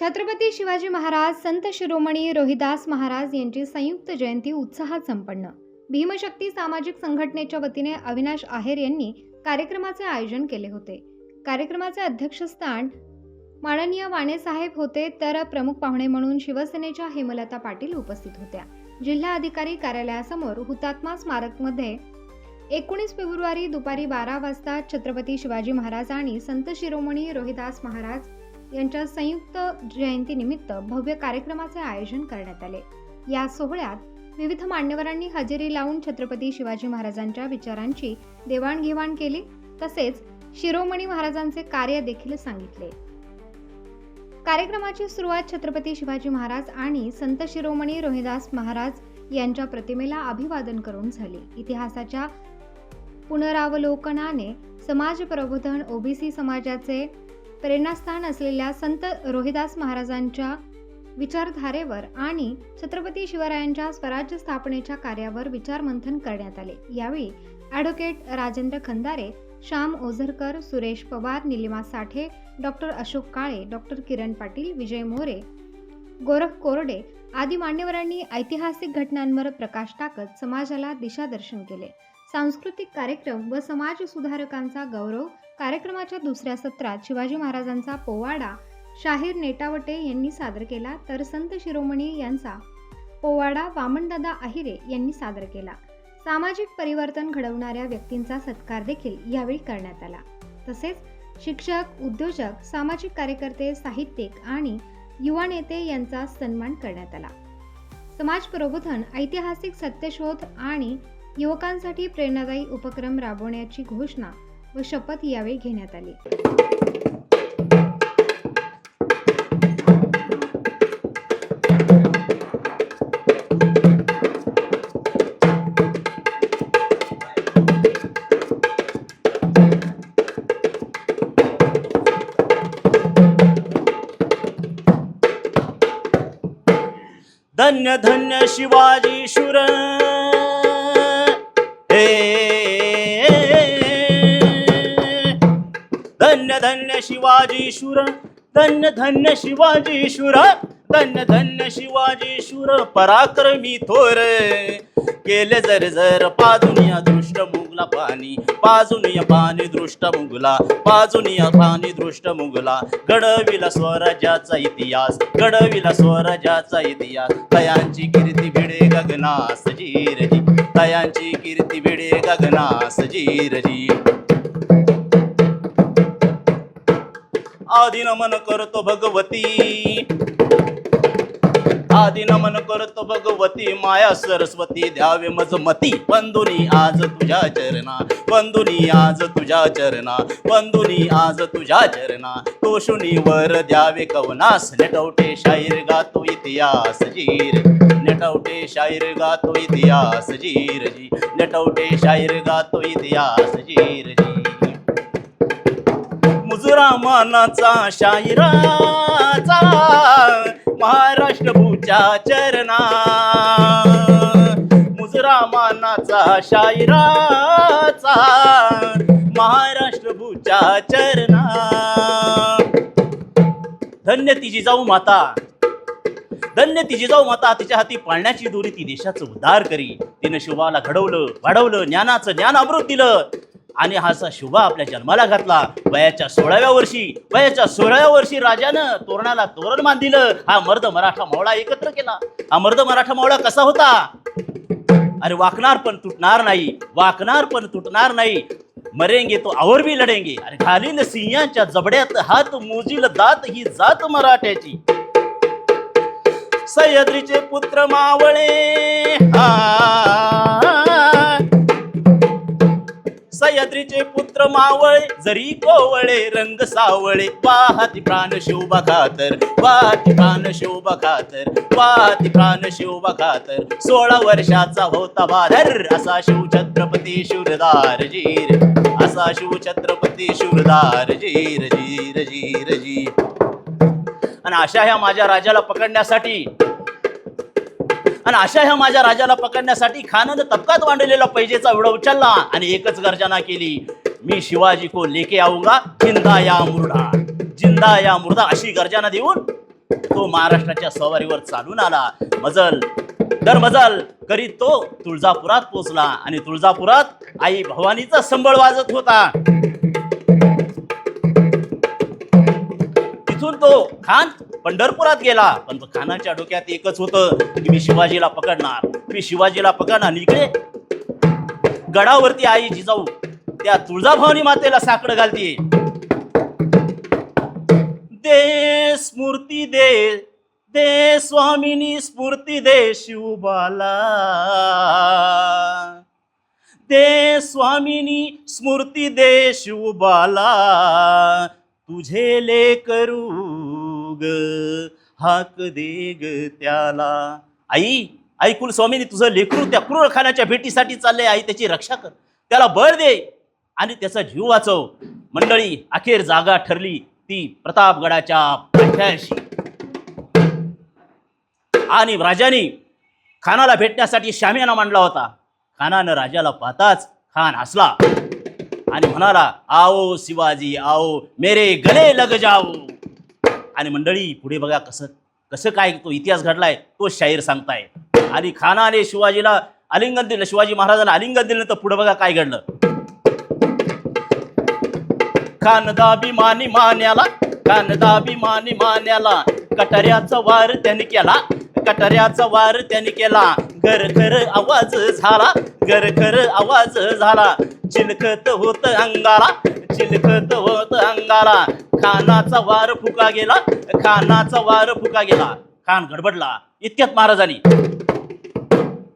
छत्रपती शिवाजी महाराज संत शिरोमणी रोहिदास महाराज यांची संयुक्त जयंती उत्साहात संपन्न. भीमशक्ती सामाजिक संघटनेच्या वतीने अविनाश आहेर यांनी कार्यक्रमाचे आयोजन केले होते. कार्यक्रमाचे अध्यक्षस्थान माननीय वाणेसाहेब होते तर प्रमुख पाहुणे म्हणून शिवसेनेच्या हेमलता पाटील उपस्थित होत्या. जिल्हा अधिकारी कार्यालयासमोर हुतात्मा स्मारकमध्ये एकोणीस फेब्रुवारी दुपारी बारा वाजता छत्रपती शिवाजी महाराज आणि संत शिरोमणी रोहिदास महाराज यांच्या संयुक्त जयंतीनिमित्त भव्य कार्यक्रमाचे आयोजन करण्यात आले. या सोहळ्यात विविध मान्यवरांनी हजेरी लावून छत्रपती शिवाजी महाराजांच्या विचारांची देवाणघेवाण केली तसेच शिरोमणी महाराजांचे कार्य देखील सांगितले. कार्यक्रमाची सुरुवात छत्रपती शिवाजी महाराज आणि संत शिरोमणी रोहिदास महाराज यांच्या प्रतिमेला अभिवादन करून झाली. इतिहासाच्या पुनरावलोकनाने समाज प्रबोधन ओबीसी समाजाचे प्रेरणास्थान असलेल्या संत रोहिदास महाराजांच्या विचारधारेवर आणि छत्रपती शिवरायांच्या स्वराज्य स्थापनेच्या कार्यावर विचारमंथन करण्यात आले. यावेळी advocate Rajendra Khandare Shyam Ojharkar Suresh Pawar Nilima Sathe doctor Ashok Kale doctor Kiran Patil Vijay More Gorakh Korde आदी मान्यवरांनी ऐतिहासिक घटनांवर प्रकाश टाकत समाजाला दिशादर्शन केले. सांस्कृतिक कार्यक्रम व समाज सुधारकांचा गौरव कार्यक्रमाच्या दुसऱ्या सत्रात शिवाजी महाराजांचा पोवाडा शाहीर नेटावटे यांनी सादर केला तर संत शिरोमणी यांचा पोवाडा वामनदादा आहिरे यांनी सादर केला. सामाजिक परिवर्तन घडवणाऱ्या व्यक्तींचा सत्कार देखील यावेळी करण्यात आला. तसेच शिक्षक उद्योजक सामाजिक कार्यकर्ते साहित्यिक आणि युवा नेते यांचा सन्मान करण्यात आला. समाज प्रबोधन ऐतिहासिक सत्यशोध आणि युवकांसाठी प्रेरणादायी उपक्रम राबवण्याची घोषणा व शपथ यावेळी घेण्यात आली. धन्य धन्य शिवाजी शुर धन्य धन्य शिवाजी शूर धन्य धन्य शिवाजी शूर धन्य धन्य शिवाजी शूर पराक्रमी थोर. केले जर जर पाजुनिया दृष्ट मुगला पाणी पाजुनिया पाणी दृष्ट मुगला पाजुनिया पाणी दृष्ट मुगला. घडविला स्वराज्याचा इतिहास घडविला स्वराज्याचा इतिहास. तयांची कीर्ती भिडे गगनास जीरजी तयांची कीर्ती भिडे गगनास जीरजी. आधी नमन करतो भगवती. आधी नमन करतो भगवती माया सरस्वती द्यावे मज मती. बंधुनी आज तुझ्या चरणा बंधुनी आज तुझ्या चरणा बंधुनी आज तुझ्या चरणा. तोषुनी वर द्यावे कवनास नेटवटे शाहीर गातो इतिहास जीर. नेटवटे शाहीर गातो इतिहास जीर जी. नेटवटे शाहीर गातो इतिहास जीर जी. मुजरा मानाचा महाराष्ट्र भूच्या चरणा मुजरा मानाचा महाराष्ट्र भूच्या चरणा धन्य तिची जाऊ माता. धन्य तिची जाऊ माता तिच्या हाती पाळण्याची दोरी ती देशाचं उद्धार करी तिनं शिवाला घडवलं वाढवलं ज्ञानाचं ज्ञान अमृत दिलं आणि हा असा शुभा आपल्या जन्माला घातला. वयाच्या सोळाव्या वर्षी वयाच्या सोळाव्या वर्षी राजानं तोरणाला तोरण बांधिलं. हा मर्द मराठा मावळा एकत्र केला. हा मर्द मराठा मावळा कसा होता? अरे वाकणार पण तुटणार नाही वाकणार पण तुटणार नाही. मरेंगे तो आवर भी लढेंगे. अरे घालील सिंहाच्या जबड्यात हात मोजील दात ही जात मराठ्याची. सह्याद्रीचे पुत्र मावळे हा. सह्याद्रीचे पुत्र मावळे जरी कोवळे रंग सावळे. वाहती प्राण शोभा खातर वाहती प्राण शोभा खातर वाहती प्राण शोभा खातर. सोळा वर्षाचा होता बाधर असा शिव छत्रपती शूरदार जीर. असा शिव छत्रपती शूरदार जीर जीर जीर. जी आणि अशा ह्या माझ्या राजाला पकडण्यासाठी आणि अशा ह्या माझ्या राजाला पकडण्यासाठी खानानं तबकात मांडलेला पैजेचा विडा उचलला आणि एकच गर्जना केली. मी शिवाजी को लेके आऊंगा जिंदा या मुर्दा. जिंदा या मुर्दा अशी गर्जना देऊन तो महाराष्ट्राच्या सवारीवर चालून आला. मजल दर मजल करीत तो तुळजापुरात पोचला आणि तुळजापुरात आई भवानीचा संबळ वाजत होता. तिथून तो खान पंढरपुरात गेला पण खानाच्या डोक्यात एकच होतं की मी शिवाजीला पकडणार. मी शिवाजीला पकडणार. आणि इकडे गडावरती आई जिजाऊ त्या तुळजाभवानी मातेला साकडं घालतीये. दे स्मृती दे दे स्वामिनी स्फूर्ती दे शिवबाला. दे स्वामिनी स्मृती दे शिवबाला. तुझे ले करू ग हाक दे ग त्याला. आई आई कुल स्वामीनी तुझं लेकरू त्या क्रूर खानाच्या भेटीसाठी चालले आई त्याची रक्षा कर. त्याला बळ दे आणि त्याचा जीव वाचव. मंडळी अखेर जागा ठरली ती प्रतापगडाच्या पायथ्याशी आणि राजाने खानाला भेटण्यासाठी शामियाना मांडला होता. खानानं राजाला पाहताच खान हसला. आणि म्हणाला आओ शिवाजी आओ मेरे गले लग जाओ. आणि मंडळी पुढे बघा कसं कसं काय तो इतिहास घडलाय तो शाहीर सांगताय. आणि खानाने शिवाजीला आलिंगन दिलं शिवाजी महाराजांना आलिंगन दिलं तर पुढे बघा काय घडलं. खानदाभिमानी मान्याला खानदाभिमानी मान्याला कटऱ्याचा वार त्यांनी केला कटऱ्याचा वार त्यांनी केला घर घर आवाज झाला घर घर आवाज झाला. चिलखत होत अंगाला चिलखत होत अंगाला. खानाचा वार फुका गेला खानाचा वार फुका गेला. खान गडबडला इतक्यात महाराजांनी.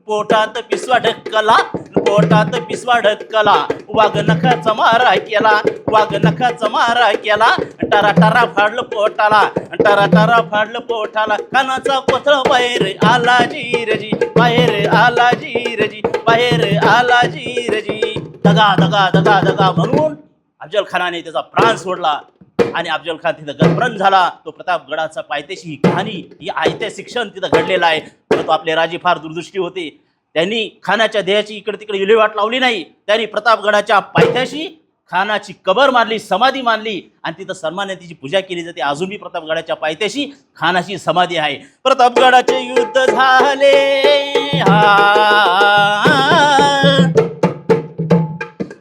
पोटात पिसवा ढकला पोटात पिसवा ढकला. वाघ नखाचा मारा केला वाघ नखाचा मारा केला. टरा टरा फाडलं पोटाला टरा टरा फाडलं पोटाला. कानाचा कोथळ बाहेर आला जीरजी बाहेर आला जीरजी बाहेर आला जीरजी. दगा दगा दगा दगा म्हणून अफजल खानाने त्याचा प्राण सोडला आणि अफजल खान तिथं गडबरण झाला. तो प्रतापगडाचा पायथ्याशी ही कहाणी ही ऐतिहासिक क्षण तिथं घडलेला आहे. परंतु आपले राजे फार दुर्दृष्टी होते. त्यांनी खानाच्या देहाची इकडे तिकडे विल्हेवाट लावली नाही. त्यांनी प्रतापगडाच्या पायथ्याशी खानाची कबर मारली समाधी मानली आणि तिथं सन्मानितीची पूजा केली जाते. अजूनही प्रतापगडाच्या पायथ्याशी खानाची समाधी आहे. प्रतापगडाचे युद्ध झाले.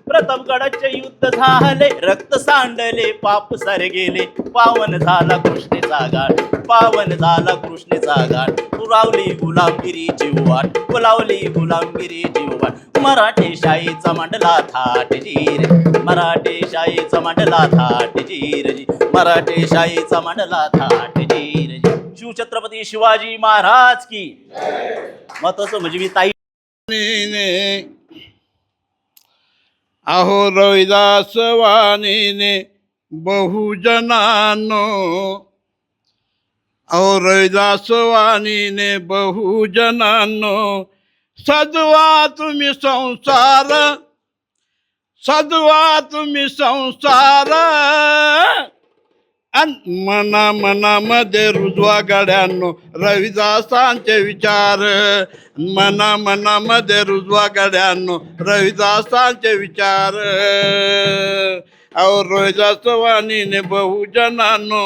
प्रतापगडाचे युद्ध झाले. रक्त सांडले पाप सारे गेले. पावन झाला कृष्णेचा गाठ. पावन झाला कृष्णेचा गाठ. पुरावली गुलामगिरीची वाट. पुलावली गुलामगिरीची वाट. मराठी शाहीचा मांडला थाट जीर. मराठी शाहीचा मांडला थाट जीर. जी मराठी शाहीचा मांडला थाट जीर. जी शिवछत्रपती शिवाजी महाराज की. महत्वाचं म्हणजे मी ताई वाणीने अहो रविदास वाणीने बहुजनानो. अहो रविदास वाणीने बहुजनानो. सजवा तुम्ही संसार. सजवा तुम्ही संसार. मना मनामध्ये रुजवा गड्यांनो रविदासांचे विचार. मना मनामध्ये रुजवा गड्यांनो रविदासांचे विचार. अहो रोहिदास वाणीने बहुजनांनो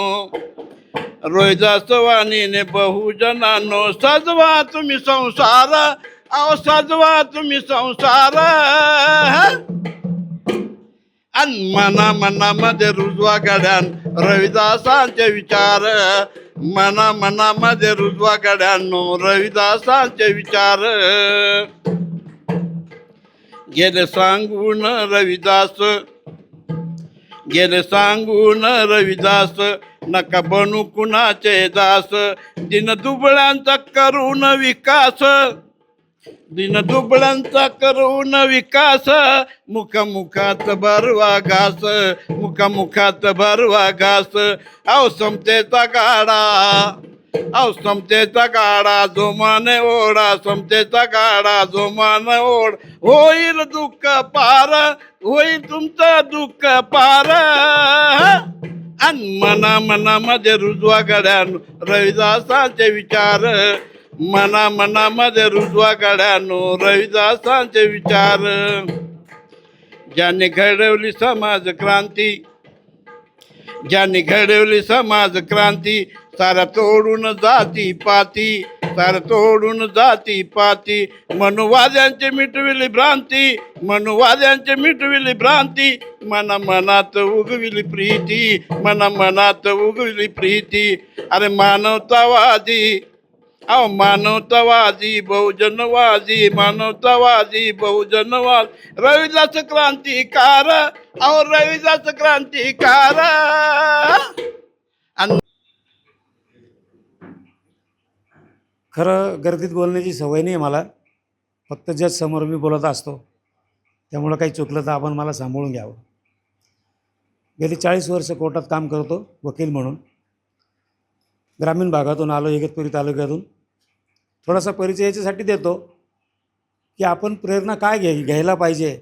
रोहिदास वाणीने बहुजनांनो सजवा तुम्ही संसार. अहो सजवा तुम्ही संसार आणि मना मनामध्ये रुजवा गड्यान रविदासांचे विचार. मना मनामध्ये रुजवा गड्यांनो रविदासांचे विचार. गेले सांगून रविदास गेले सांगून रविदास नका बनू कुणाचे दास. दिन दुबळ्यांचा करून विकास. दिन दुबळांचा करून विकास मुखामुखात भरवा घास मुखामुखात भरवा घास. अहो समतेचा गाडा अहो समतेचा गाडा जोमान ओढा समतेचा गाडा जोमान ओढ. होईल दुःख पार होईल तुमचं दुःख पार. आणि मना मनामध्ये रुजवा गड्यान रविदासांचे विचार. मना मनामध्ये रुजवा गड्यानो रविदासांचे विचार. ज्याने घडवली समाज क्रांती ज्याने घडवली समाज क्रांती साऱ्या तोडून जाती पाती सार तोडून जाती पाती. मनुवाद्यांचे मिटविली भ्रांती मनुवाद्यांचे मिटविली भ्रांती. मना मनात उगविली प्रीती मना मनात उगविली प्रीती. अरे मानवतावादी अहो मानवतावादी बहुजनवादी मानवतावादी बहुजनवाद. रविदास क्रांतिकार अहो रविदास क्रांतिकार. आणि खरं गर्दीत बोलण्याची सवय नाही आहे मला. फक्त जज समोर मी बोलत असतो त्यामुळं काही चुकलं तर आपण मला सांभाळून घ्यावं. गेली चाळीस वर्ष कोर्टात काम करतो वकील म्हणून. ग्रामीण भागातून आलो इगतपुरी तालुक्यातून. थोडासा परिचय याच्यासाठी देतो की आपण प्रेरणा काय घ्याय घ्यायला पाहिजे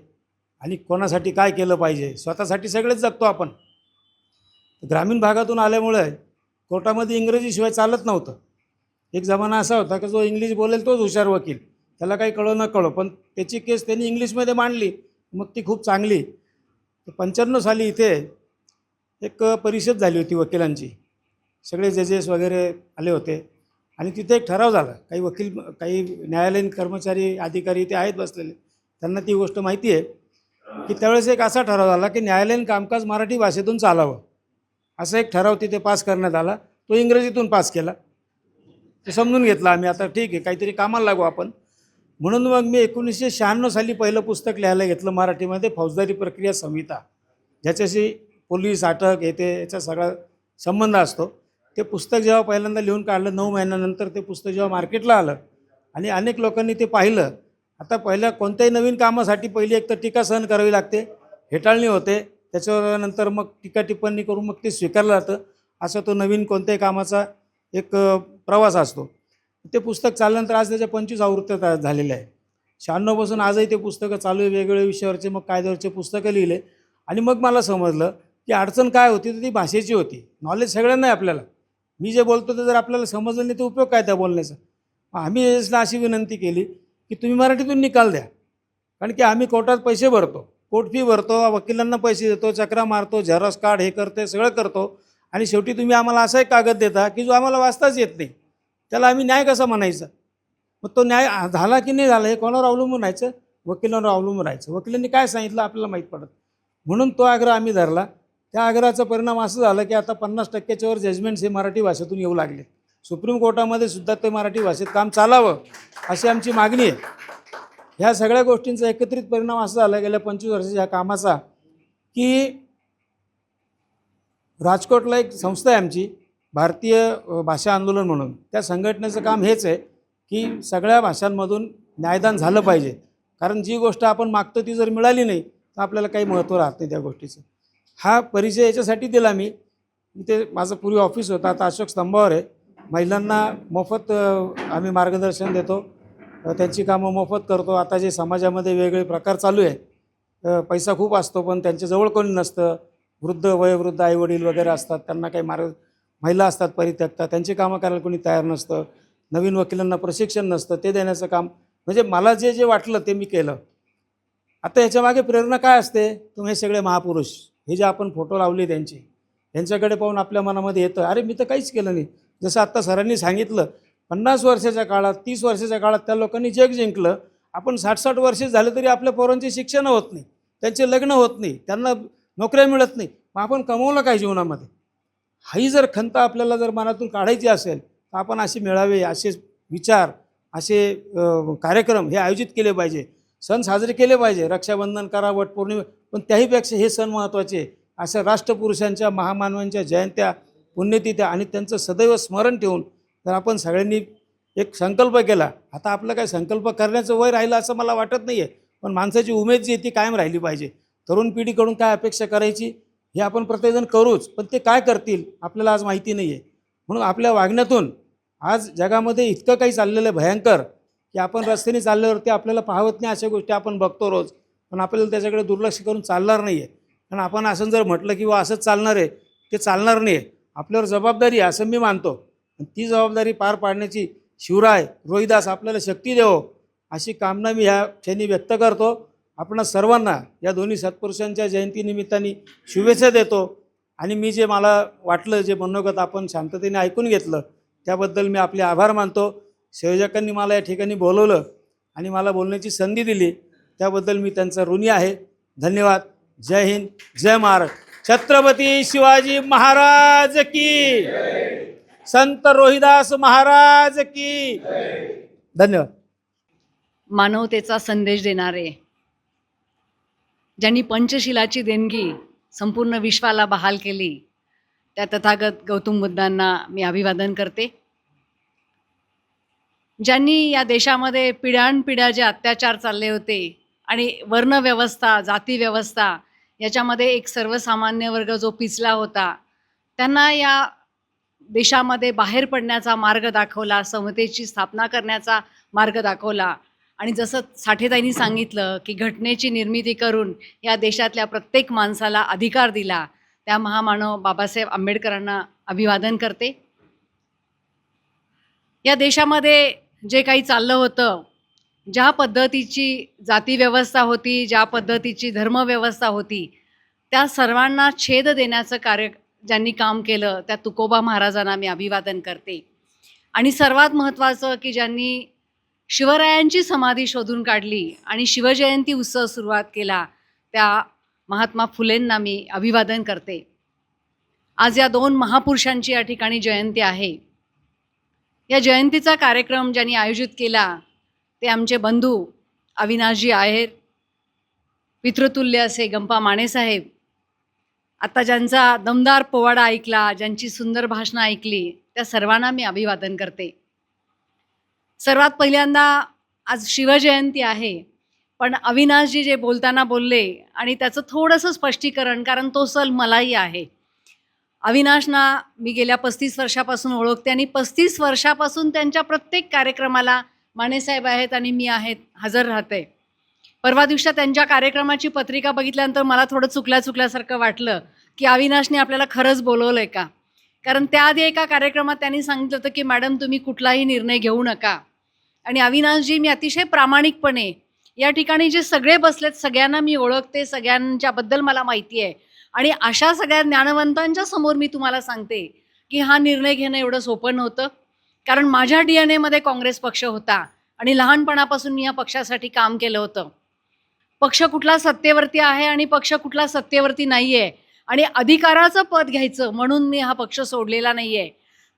आणि कोणासाठी काय केलं पाहिजे. स्वतःसाठी सगळेच जगतो आपण. ग्रामीण भागातून आल्यामुळे कोर्टामध्ये इंग्रजीशिवाय चालत नव्हतं. एक जमाना असा होता की जो इंग्लिश बोलेल तोच हुशार वकील. त्याला काही कळो न कळो पण त्याची केस त्यांनी इंग्लिशमध्ये मांडली. मग ती खूप चांगली. पंच्याण्णव साली इथे एक परिषद झाली होती वकिलांची. सगळे जजेस वगैरे आले होते. आणि तिथे एक ठराव झाला. काही वकील काही न्यायालयीन कर्मचारी अधिकारी ते आहेत बसलेले. त्यांना ती गोष्ट माहिती आहे की त्यावेळेस एक असा ठराव झाला की न्यायालयीन कामकाज मराठी भाषेतून चालावं. असा एक ठराव तिथे पास करण्यात आला. तो इंग्रजीतून पास केला. ते समजून घेतलं आम्ही आता ठीक आहे काहीतरी कामाला लागू आपण. म्हणून मग मी एकोणीसशे शहाण्णव साली पहिलं पुस्तक लिहायला घेतलं मराठीमध्ये फौजदारी प्रक्रिया संहिता ज्याच्याशी पोलीस अटक येते याचा सगळा संबंध असतो. ते पुस्तक जेव्हा पहिल्यांदा लिहून काढलं नऊ महिन्यानंतर ते पुस्तक जेव्हा मार्केटला आलं आणि अनेक लोकांनी ते पाहिलं आता पहिल्या कोणत्याही नवीन कामासाठी पहिली एक तर टीका सहन करावी लागते हेटाळणी होते त्याच्यावर नंतर मग टीका टिप्पणी करून मग ते स्वीकारलं जातं असा तो नवीन कोणत्याही कामाचा एक प्रवास असतो. ते पुस्तक चालल्यानंतर आज त्याच्या पंचवीस आवृत्त्या झालेल्या आहे शहाण्णवपासून आजही ते पुस्तकं चालू आहे वेगवेगळ्या विषयावरचे मग कायद्यावरचे पुस्तकं लिहिले आणि मग मला समजलं की अडचण काय होती तर ती भाषेची होती. नॉलेज सगळ्यांना आहे आपल्याला. मी जे बोलतो ते जर आपल्याला समजलं नाही तर उपयोग काय त्या बोलण्याचा? आम्ही जजेसला अशी विनंती केली की तुम्ही मराठीतून निकाल द्या. कारण की आम्ही कोर्टात पैसे भरतो. कोर्ट फी भरतो वकिलांना पैसे देतो चक्रा मारतो झेरॉक्स कार्ड हे करते सगळं करतो. आणि शेवटी तुम्ही आम्हाला असा एक कागद देता की जो आम्हाला वाचताच येत नाही. त्याला आम्ही न्याय कसा म्हणायचा? मग तो न्याय झाला की नाही झाला हे कोणावर अवलंबून राहायचं? वकिलांवर अवलंबून राहायचं. वकिलांनी काय सांगितलं आपल्याला माहीत पडत म्हणून तो आग्रह आम्ही धरला. त्या आग्रहाचा परिणाम असं झाला की आता पन्नास टक्क्याच्या वर जजमेंट्स हे मराठी भाषेतून येऊ लागले. सुप्रीम कोर्टामध्ये सुद्धा ते मराठी भाषेत काम चालावं अशी आमची मागणी आहे. ह्या सगळ्या गोष्टींचा एकत्रित परिणाम असा झाला गेल्या पंचवीस वर्षाच्या कामाचा की राजकोटला एक संस्था आहे आमची भारतीय भाषा आंदोलन म्हणून. त्या संघटनेचं काम हेच आहे की सगळ्या भाषांमधून न्यायदान झालं पाहिजे. कारण जी गोष्ट आपण मागतो ती जर मिळाली नाही तर आपल्याला काही महत्त्व राहत नाही त्या गोष्टीचं. हा परिचय याच्यासाठी दिला मी. इथे माझं पूर्वी ऑफिस होतं. आता अशोक स्तंभावर आहे. महिलांना मोफत आम्ही मार्गदर्शन देतो. त्यांची कामं मोफत करतो. आता जे समाजामध्ये वेगवेगळे प्रकार चालू आहे पैसा खूप असतो पण त्यांच्याजवळ कोणी नसतं. वृद्ध वयोवृद्ध आईवडील वगैरे असतात. त्यांना काही मार्ग महिला असतात परित्यक्ता त्यांची कामं करायला कोणी तयार नसतं. नवीन वकिलांना प्रशिक्षण नसतं. ते देण्याचं काम. म्हणजे मला जे जे वाटलं ते मी केलं. आता याच्यामागे प्रेरणा काय असते? तुम्ही सगळे महापुरुष. हे जे आपण फोटो लावले त्यांचे यांच्याकडे पाहून आपल्या मनामध्ये येतं अरे मी तर काहीच केलं नाही. जसं आत्ता सरांनी सांगितलं पन्नास वर्षाच्या काळात तीस वर्षाच्या काळात त्या लोकांनी जग जिंकलं आपण साठ साठ वर्षे झाले तरी आपल्या पोरांचे शिक्षण होत नाही त्यांचे लग्न होत नाही त्यांना नोकऱ्या मिळत नाही. मग आपण कमवलं काय जीवनामध्ये? हाही जर खंत आपल्याला जर मनातून काढायची असेल तर आपण असे मेळावे असे विचार असे कार्यक्रम हे आयोजित केले पाहिजे. सण साजरे केले पाहिजे. रक्षाबंधन करा वटपौर्णिमा पण त्याहीपेक्षा हे सण महत्त्वाचे अशा राष्ट्रपुरुषांच्या महामानवांच्या जयंत्या पुण्यतिथ्या आणि त्यांचं सदैव स्मरण ठेवून जर आपण सगळ्यांनी एक संकल्प केला आता आपलं काय संकल्प करण्याचं वय राहिलं असं मला वाटत नाही आहे पण माणसाची उमेद जी आहे ती कायम राहिली पाहिजे. तरुण पिढीकडून काय अपेक्षा करायची हे आपण प्रत्येकजण करूच पण ते काय करतील आपल्याला आज माहिती नाही आहे म्हणून आपल्या वागण्यातून आज जगामध्ये इतकं काही चाललेलं आहे भयंकर की आपण रस्त्याने चालल्यावरती आपल्याला पाहवत नाही अशा गोष्टी आपण बघतो रोज. पण आपल्याला त्याच्याकडे दुर्लक्ष करून चालणार नाही आहे कारण आपण असं जर म्हटलं की वा असंच चालणार आहे ते चालणार नाही आहे आपल्यावर जबाबदारी आहे असं मी मानतो. ती जबाबदारी पार पाडण्याची शिवराय रोहिदास आपल्याला शक्ती देवो अशी कामना मी ह्या क्षणी व्यक्त करतो. आपण सर्वांना या दोन्ही सत्पुरुषांच्या जयंतीनिमित्ताने शुभेच्छा देतो. आणि मी जे मला वाटलं जे मनोगत आपण शांततेने ऐकून घेतलं त्याबद्दल मी आपले आभार मानतो. संयोजकांनी मला या ठिकाणी बोलवलं आणि मला बोलण्याची संधी दिली. त्याबद्दल मी त्यांचा ऋणी आहे. धन्यवाद. जय हिंद. जय महाराष्ट्र छत्रपती शिवाजी महाराज की संत रोहिदास महाराज की धन्यवाद. मानवतेचा संदेश देणारे ज्यांनी पंचशिलाची देणगी संपूर्ण विश्वाला बहाल केली त्या तथागत गौतम बुद्धांना मी अभिवादन करते. ज्यांनी या देशामध्ये पिढ्यानपिढ्या जे अत्याचार चालले होते आणि वर्णव्यवस्था जातीव्यवस्था याच्यामध्ये एक सर्वसामान्य वर्ग जो पिचला होता त्यांना या देशामध्ये बाहेर पडण्याचा मार्ग दाखवला समतेची स्थापना करण्याचा मार्ग दाखवला. आणि जसं साठेताईंनी सांगितलं की घटनेची निर्मिती करून या देशातल्या प्रत्येक माणसाला अधिकार दिला त्या महामानव बाबासाहेब आंबेडकरांना अभिवादन करते. या देशामध्ये जे काही चाललं होतं ज्या पद्धतीची जातीव्यवस्था होती ज्या पद्धतीची धर्मव्यवस्था होती त्या सर्वांना छेद देण्याचं कार्य ज्यांनी काम केलं त्या तुकोबा महाराजांना मी अभिवादन करते. आणि सर्वात महत्त्वाचं की ज्यांनी शिवरायांची समाधी शोधून काढली आणि शिवजयंती उत्सव सुरुवात केला त्या महात्मा फुलेंना मी अभिवादन करते. आज या दोन महापुरुषांची या ठिकाणी जयंती आहे. या जयंतीचा कार्यक्रम ज्यांनी आयोजित केला ते आमचे बंधू अविनाशजी आहेर पितृतुल्य असे गंपा मानेसाहेब आता ज्यांचा दमदार पोवाडा ऐकला ज्यांची सुंदर भाषणं ऐकली त्या सर्वांना मी अभिवादन करते. सर्वात पहिल्यांदा आज शिवजयंती आहे पण अविनाशजी जे बोलताना बोलले आणि त्याचं थोडंसं स्पष्टीकरण कारण तो सल मलाही आहे. अविनाशना मी गेल्या पस्तीस वर्षापासून ओळखते आणि पस्तीस वर्षापासून त्यांच्या प्रत्येक कार्यक्रमाला मानेसाहेब आहेत आणि मी आहेत हजर राहते. परवा दिवशी त्यांच्या कार्यक्रमाची पत्रिका बघितल्यानंतर मला थोडं चुकल्या चुकल्यासारखं वाटलं की अविनाशने आपल्याला खरंच बोलवलं आहे का? कारण त्याआधी एका कार्यक्रमात त्यांनी सांगितलं होतं की मॅडम तुम्ही कुठलाही निर्णय घेऊ नका. आणि अविनाशजी मी अतिशय प्रामाणिकपणे या ठिकाणी जे सगळे बसलेत सगळ्यांना मी ओळखते सगळ्यांच्याबद्दल मला माहिती आहे. आणि अशा सगळ्या ज्ञानवंतांच्या समोर मी तुम्हाला सांगते की हा निर्णय घेणं एवढं सोपं नव्हतं. कारण माझ्या डी एन एमध्ये काँग्रेस पक्ष होता आणि लहानपणापासून मी या पक्षासाठी काम केलं होतं. पक्ष कुठला सत्तेवरती आहे आणि पक्ष कुठला सत्तेवरती नाही आहे आणि अधिकाराचं पद घ्यायचं म्हणून मी हा पक्ष सोडलेला नाही आहे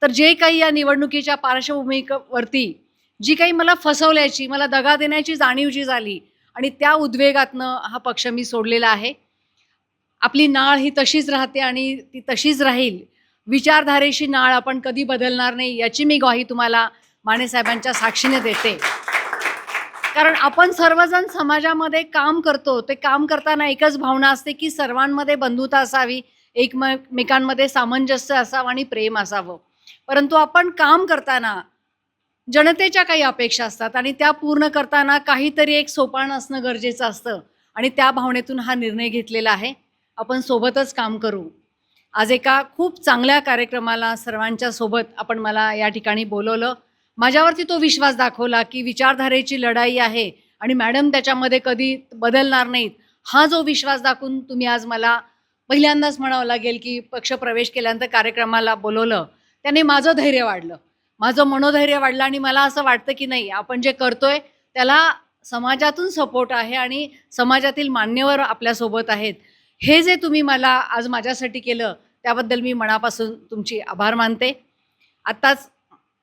तर जे काही या निवडणुकीच्या पार्श्वभूमीवरती जी काही मला फसवल्याची मला दगा देण्याची जाणीव जी झाली आणि त्या उद्वेगातनं हा पक्ष मी सोडलेला आहे. आपली नाळ ही तशीच राहते आणि ती तशीच राहील. विचारधारेशी नाळ आपण कधी बदलणार नाही याची मी ग्वाही तुम्हाला मानेसाहेबांच्या साक्षीने देते. कारण आपण सर्वजण समाजामध्ये काम करतो ते काम करताना एकच भावना असते की सर्वांमध्ये बंधुता असावी एकमेकांमध्ये सामंजस्य असावं आणि प्रेम असावं. परंतु आपण काम करताना जनतेच्या काही अपेक्षा असतात आणि त्या पूर्ण करताना काहीतरी एक सोपान असणं गरजेचं असतं आणि त्या भावनेतून हा निर्णय घेतलेला आहे. आपण सोबतच काम करू. आज एका खूप चांगल्या कार्यक्रमाला सर्वांच्या सोबत आपण मला या ठिकाणी बोलवलं. माझ्यावरती तो विश्वास दाखवला की विचारधारेची लढाई आहे आणि मॅडम त्याच्यामध्ये कधी बदलणार नाहीत. हा जो विश्वास दाखवून तुम्ही आज मला पहिल्यांदाच म्हणावं लागेल की पक्ष प्रवेश केल्यानंतर कार्यक्रमाला बोलवलं त्याने माझं धैर्य वाढलं. माझं मनोधैर्य वाढलं आणि मला असं वाटतं की नाही आपण जे करतोय त्याला समाजातून सपोर्ट आहे आणि समाजातील मान्यवर आपल्यासोबत आहेत. हे जे तुम्ही मला आज माझ्यासाठी केलं त्याबद्दल मी मनापासून तुमची आभार मानते. आत्ताच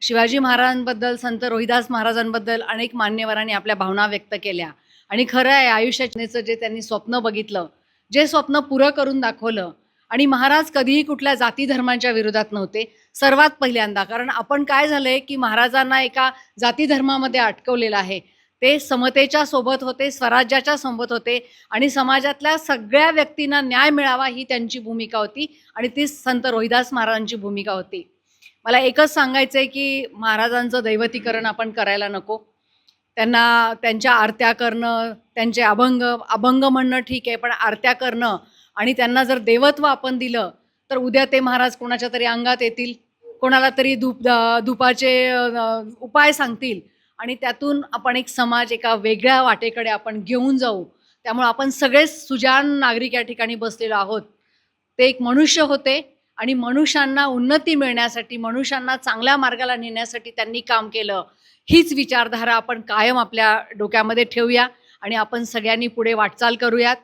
शिवाजी महाराजांबद्दल संत रोहिदास महाराजांबद्दल अनेक मान्यवरांनी आपल्या भावना व्यक्त केल्या. आणि खरं आहे आयुष्याचं जे त्यांनी स्वप्न बघितलं जे स्वप्न पुरं करून दाखवलं आणि महाराज कधीही कुठल्या जाती धर्मांच्या विरोधात नव्हते सर्वात पहिल्यांदा. कारण आपण काय झालंय की महाराजांना एका जाती धर्मामध्ये अटकवलेलं आहे. ते समतेच्या सोबत होते स्वराज्याच्या सोबत होते आणि समाजातल्या सगळ्या व्यक्तींना न्याय मिळावा ही त्यांची भूमिका होती आणि ती संत रोहिदास महाराजांची भूमिका होती. मला एकच सांगायचं आहे की महाराजांचं दैवतीकरण आपण करायला नको. त्यांना त्यांच्या आरत्या करणं त्यांचे अभंग अभंग म्हणणं ठीक आहे पण आरत्या करणं आणि त्यांना जर देवत्व आपण दिलं तर उद्या ते महाराज कोणाच्या तरी अंगात येतील कोणाला तरी धूप धुपाचे उपाय सांगतील. आणि त्यातून आपण एक समाज एका वेगळ्या वाटेकडे आपण घेऊन जाऊ. त्यामुळे आपण सगळेच सुजान नागरिक या ठिकाणी बसलेलो आहोत. ते एक मनुष्य होते आणि मनुष्यांना उन्नती मिळण्यासाठी मनुष्यांना चांगल्या मार्गाला नेण्यासाठी त्यांनी काम केलं. हीच विचारधारा आपण कायम आपल्या डोक्यामध्ये ठेवूया आणि आपण सगळ्यांनी पुढे वाटचाल करूयात.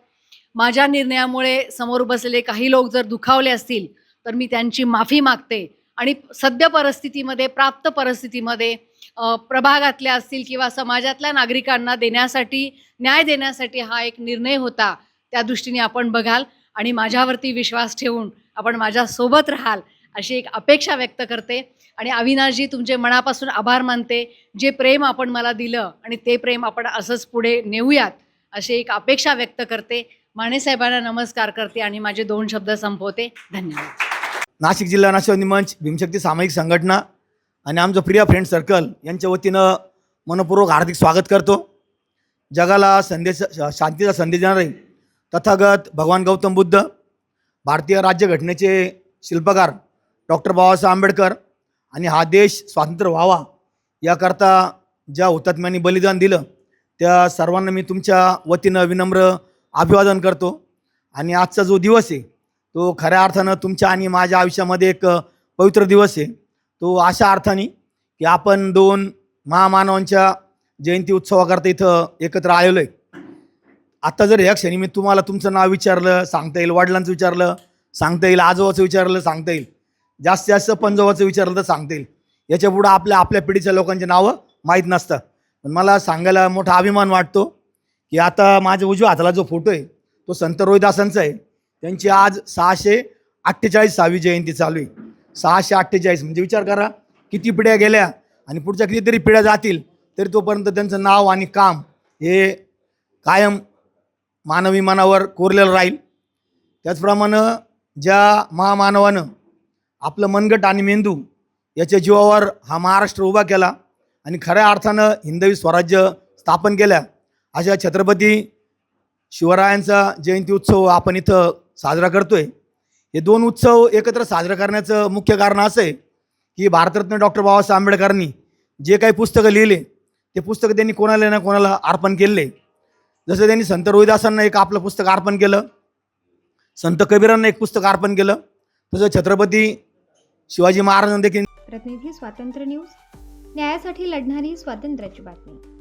माझ्या निर्णयामुळे समोर बसलेले काही लोक जर दुखावले असतील तर मी त्यांची माफी मागते आणि सद्य परिस्थितीमध्ये प्राप्त परिस्थितीमध्ये प्रभागातल्या असतील किंवा समाजातल्या नागरिकांना देण्यासाठी न्याय देण्यासाठी हा एक निर्णय होता त्या दृष्टीने आपण बघाल. आणि माझ्यावरती विश्वास ठेवून आपण माझ्यासोबत राहाल अशी एक अपेक्षा व्यक्त करते. आणि अविनाशजी तुमचे मनापासून आभार मानते. जे प्रेम आपण मला दिलं आणि ते प्रेम आपण असंच पुढे नेऊयात अशी एक अपेक्षा व्यक्त करते. मानेसाहेबांना नमस्कार करते आणि माझे दोन शब्द संपवते. धन्यवाद. नाशिक जिल्हा नाशिवंदी मंच भीमशक्ती सामाजिक संघटना. आणि आमचं प्रिय फ्रेंड सर्कल यांच्या वतीनं मनपूर्वक हार्दिक स्वागत करतो. जगाला संदेश श- शांतीचा संदेश देणारे तथागत भगवान गौतम बुद्ध भारतीय राज्यघटनेचे शिल्पकार डॉक्टर बाबासाहेब आंबेडकर आणि हा देश स्वातंत्र्य व्हावा याकरता ज्या हुतात्म्यांनी बलिदान दिलं त्या सर्वांना मी तुमच्या वतीनं विनम्र अभिवादन करतो. आणि आजचा जो दिवस आहे तो खऱ्या अर्थानं तुमच्या आणि माझ्या आयुष्यामध्ये एक पवित्र दिवस आहे. तो अशा अर्थाने की आपण दोन महामानवांच्या जयंती उत्सवाकरता इथं एकत्र आलेलो आहे. आत्ता जर ह्या क्षणी मी तुम्हाला तुमचं नाव विचारलं सांगता येईल वडिलांचं विचारलं सांगता येईल आजोबाचं विचारलं सांगता येईल. जास्तीत जास्त पंजोबाचं विचारलं तर सांगता येईल. याच्या पुढं आपल्या आपल्या पिढीच्या लोकांची नावं माहीत नसतं. पण मला सांगायला मोठा अभिमान वाटतो की आता माझ्या उजव्या हाताला जो फोटो आहे तो संत रोहिदासांचा आहे. त्यांची आज सहाशे अठ्ठेचाळीसावी जयंती चालू आहे. सहाशे अठ्ठेचाळीस. म्हणजे विचार करा किती पिढ्या गेल्या आणि पुढच्या कितीतरी पिढ्या जातील तरी तोपर्यंत त्यांचं नाव आणि काम हे कायम मानवी मनावर कोरलेलं राहील. त्याचप्रमाणे ज्या महामानवानं आपलं मनगट आणि मेंदू याच्या जीवावर हा महाराष्ट्र उभा केला आणि खऱ्या अर्थानं हिंदवी स्वराज्य स्थापन केल्या अशा छत्रपती शिवरायांचा जयंती उत्सव आपण इथं साजरा करतोय. हे दोन उत्सव एकत्र साजरं करण्याचं मुख्य कारण असं आहे की भारतरत्न डॉक्टर बाबासाहेब आंबेडकरांनी जे काही पुस्तकं लिहिले ते पुस्तकं त्यांनी कोणाला ना कोणाला अर्पण केले जसं त्यांनी संत रोहिदासांना एक आपलं पुस्तक अर्पण केलं संत कबीरांना एक पुस्तक अर्पण केलं तसं छत्रपती शिवाजी महाराजांना देखील प्रतिनिधी स्वातंत्र्य न्यूज न्यायासाठी लढणारी स्वातंत्र्याची बातमी.